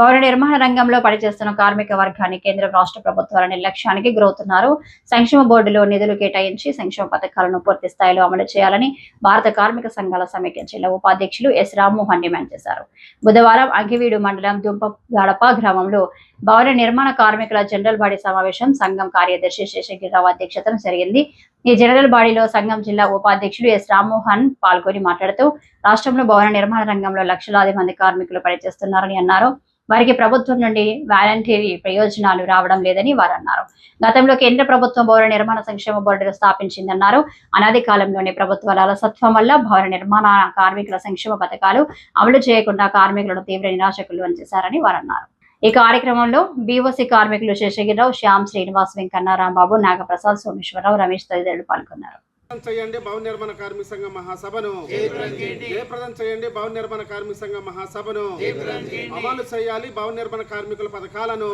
భవన నిర్మాణ రంగంలో పనిచేస్తున్న కార్మిక వర్గాన్ని కేంద్ర రాష్ట్ర ప్రభుత్వాల నిర్లక్ష్యానికి గురవుతున్నారు. సంక్షేమ బోర్డులో నిధులు కేటాయించి సంక్షేమ పథకాలను పూర్తి స్థాయిలో అమలు చేయాలని భారత కార్మిక సంఘాల సమైక్య జిల్లా ఉపాధ్యక్షులు ఎస్. రామ్మోహన్ డిమాండ్ చేశారు. బుధవారం అంగివీడు మండలం దుంప గడప గ్రామంలో భవన నిర్మాణ కార్మికుల జనరల్ బాడీ సమావేశం సంఘం కార్యదర్శి శేషగిరిరావు అధ్యక్షతన జరిగింది. ఈ జనరల్ బాడీలో సంఘం జిల్లా ఉపాధ్యక్షుడు ఎస్. రామ్మోహన్ పాల్గొని మాట్లాడుతూ రాష్ట్రంలో భవన నిర్మాణ రంగంలో లక్షలాది మంది కార్మికులు పనిచేస్తున్నారని అన్నారు. వారికి ప్రభుత్వం నుండి వాలంటీరీ ప్రయోజనాలు రావడం లేదని వారు అన్నారు గతంలో కేంద్ర ప్రభుత్వం భవన నిర్మాణ సంక్షేమ బోర్డును స్థాపించిందన్నారు. అనాది కాలంలోని ప్రభుత్వాల అలసత్వం వల్ల భవన నిర్మాణ కార్మికుల సంక్షేమ పథకాలు అమలు చేయకుండా కార్మికులను తీవ్ర నిరాశకులు అని చేశారని వారు అన్నారు ఈ కార్యక్రమంలో బీఓసీ కార్మికులు శేషగిరిరావు శ్యామ్ శ్రీనివాస్ వెంకన్న రాంబాబు నాగప్రసాద్ సోమేశ్వరరావు రమేష్ తదితరులు పాల్గొన్నారు. చేయండి భవన నిర్మాణ కార్మిక సంఘ మహాసభను. జయప్రదం చేయండి భవన నిర్మాణ కార్మిక సంఘ మహాసభను. అమలు చేయాలి భవన నిర్మాణ కార్మికుల పథకాలను.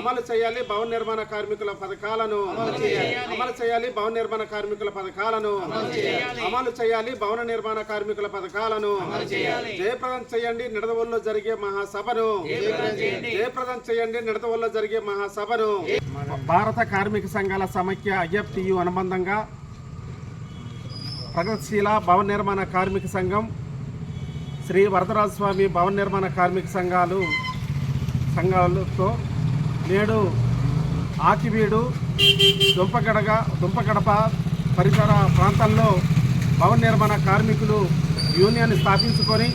అమలు చేయాలి. భవన నిర్మాణ కార్మికుల పథకాలను. అమలు చేయాలి. భవన నిర్మాణ కార్మికుల పథకాలను. అమలు చేయాలి. భవన నిర్మాణ కార్మికుల పథకాలను. జయప్రదం చేయండి నిడదవోల్లో జరిగే మహాసభను. జయప్రదం చేయండి నిడదవోల్లో జరిగే మహాసభను. భారత కార్మిక సంఘాల సమైక్య ఐఎఫ్టియు అనుబంధంగా ప్రగతిశీల భవన నిర్మాణ కార్మిక సంఘం శ్రీ వరదరాజస్వామి భవన నిర్మాణ కార్మిక సంఘాలు సంఘాలతో నేడు ఆకివీడు దుంపగడగ దుంపగడప పరిసర ప్రాంతాల్లో భవన నిర్మాణ కార్మికులు యూనియన్ స్థాపించుకొని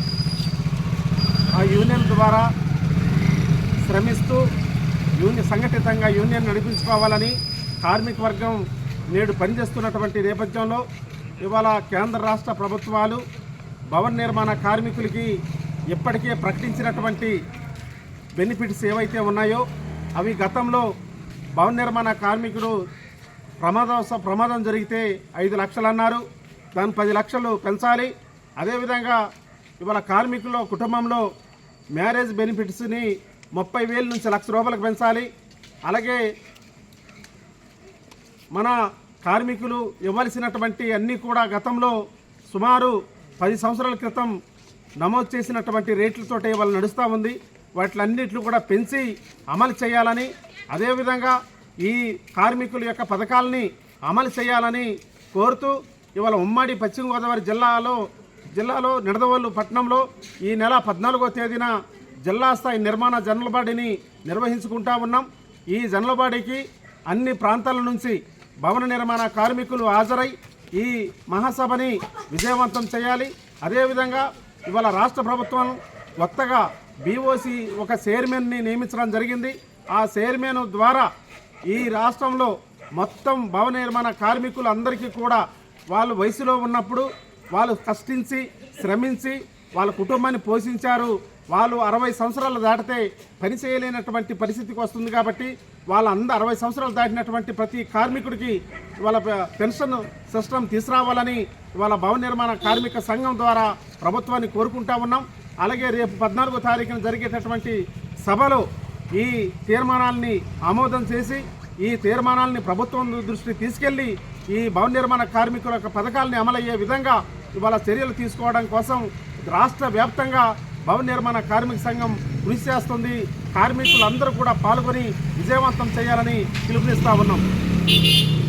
ఆ యూనియన్ ద్వారా శ్రమిస్తూ యూనియన్ సంఘటితంగా యూనియన్ నడిపించుకోవాలని కార్మిక వర్గం నేడు పనిచేస్తున్నటువంటి నేపథ్యంలో ఇవాళ కేంద్ర రాష్ట్ర ప్రభుత్వాలు భవన నిర్మాణ కార్మికులకి ఇప్పటికే ప్రకటించినటువంటి బెనిఫిట్స్ ఏవైతే ఉన్నాయో అవి గతంలో భవన నిర్మాణ కార్మికుడు ప్రమాదవశ ప్రమాదం జరిగితే ఐదు లక్షలు అన్నారు దాని పది లక్షలు పెంచాలి. అదేవిధంగా ఇవాళ కార్మికుల కుటుంబంలో మ్యారేజ్ బెనిఫిట్స్ని ముప్పై వేల నుంచి లక్ష రూపాయలకు పెంచాలి. అలాగే మన కార్మికులు ఇవ్వాల్సినటువంటి అన్నీ కూడా గతంలో సుమారు పది సంవత్సరాల క్రితం నమోదు చేసినటువంటి రేట్లతోటే వాళ్ళు నడుస్తూ ఉంది. వాటిలన్నింటిని కూడా పెంచి అమలు చేయాలని అదేవిధంగా ఈ కార్మికుల యొక్క పథకాలని అమలు చేయాలని కోరుతూ ఇవాళ ఉమ్మడి పశ్చిమ గోదావరి జిల్లాలో జిల్లాలో నిడదవోలు పట్టణంలో ఈ నెల పద్నాలుగో తేదీన జిల్లా స్థాయి నిర్మాణ జనరల్ బాడీని నిర్వహించుకుంటా ఉన్నాం. ఈ జనరల్ బాడీకి అన్ని ప్రాంతాల నుంచి భవన నిర్మాణ కార్మికులు హాజరై ఈ మహాసభని విజయవంతం చేయాలి. అదేవిధంగా ఇవాళ రాష్ట్ర ప్రభుత్వం కొత్తగా బీఓసి ఒక చైర్మన్ని నియమించడం జరిగింది. ఆ చైర్మన్ ద్వారా ఈ రాష్ట్రంలో మొత్తం భవన నిర్మాణ కార్మికులు అందరికీ కూడా వాళ్ళు వయసులో ఉన్నప్పుడు వాళ్ళు కష్టించి శ్రమించి వాళ్ళ కుటుంబాన్ని పోషించారు. వాళ్ళు అరవై సంవత్సరాలు దాటితే పని చేయలేనటువంటి పరిస్థితికి వస్తుంది కాబట్టి వాళ్ళందరూ అరవై సంవత్సరాలు దాటినటువంటి ప్రతి కార్మికుడికి వాళ్ళ పెన్షన్ సిస్టమ్ తీసుకురావాలని వాళ్ళ భవన నిర్మాణ కార్మిక సంఘం ద్వారా ప్రభుత్వాన్ని కోరుకుంటా ఉన్నాం. అలాగే రేపు పద్నాలుగో తారీఖున జరిగేటటువంటి సభలో ఈ తీర్మానాల్ని ఆమోదం చేసి ఈ తీర్మానాల్ని ప్రభుత్వం దృష్టికి తీసుకెళ్ళి ఈ భవన నిర్మాణ కార్మికుల యొక్క పథకాలని అమలయ్యే విధంగా ఇవాళ చర్యలు తీసుకోవడం కోసం రాష్ట్ర వ్యాప్తంగా భవన నిర్మాణ కార్మిక సంఘం కృషి చేస్తుంది. కార్మికులందరూ కూడా పాల్గొని విజయవంతం చేయాలని పిలుపునిస్తా ఉన్నాం.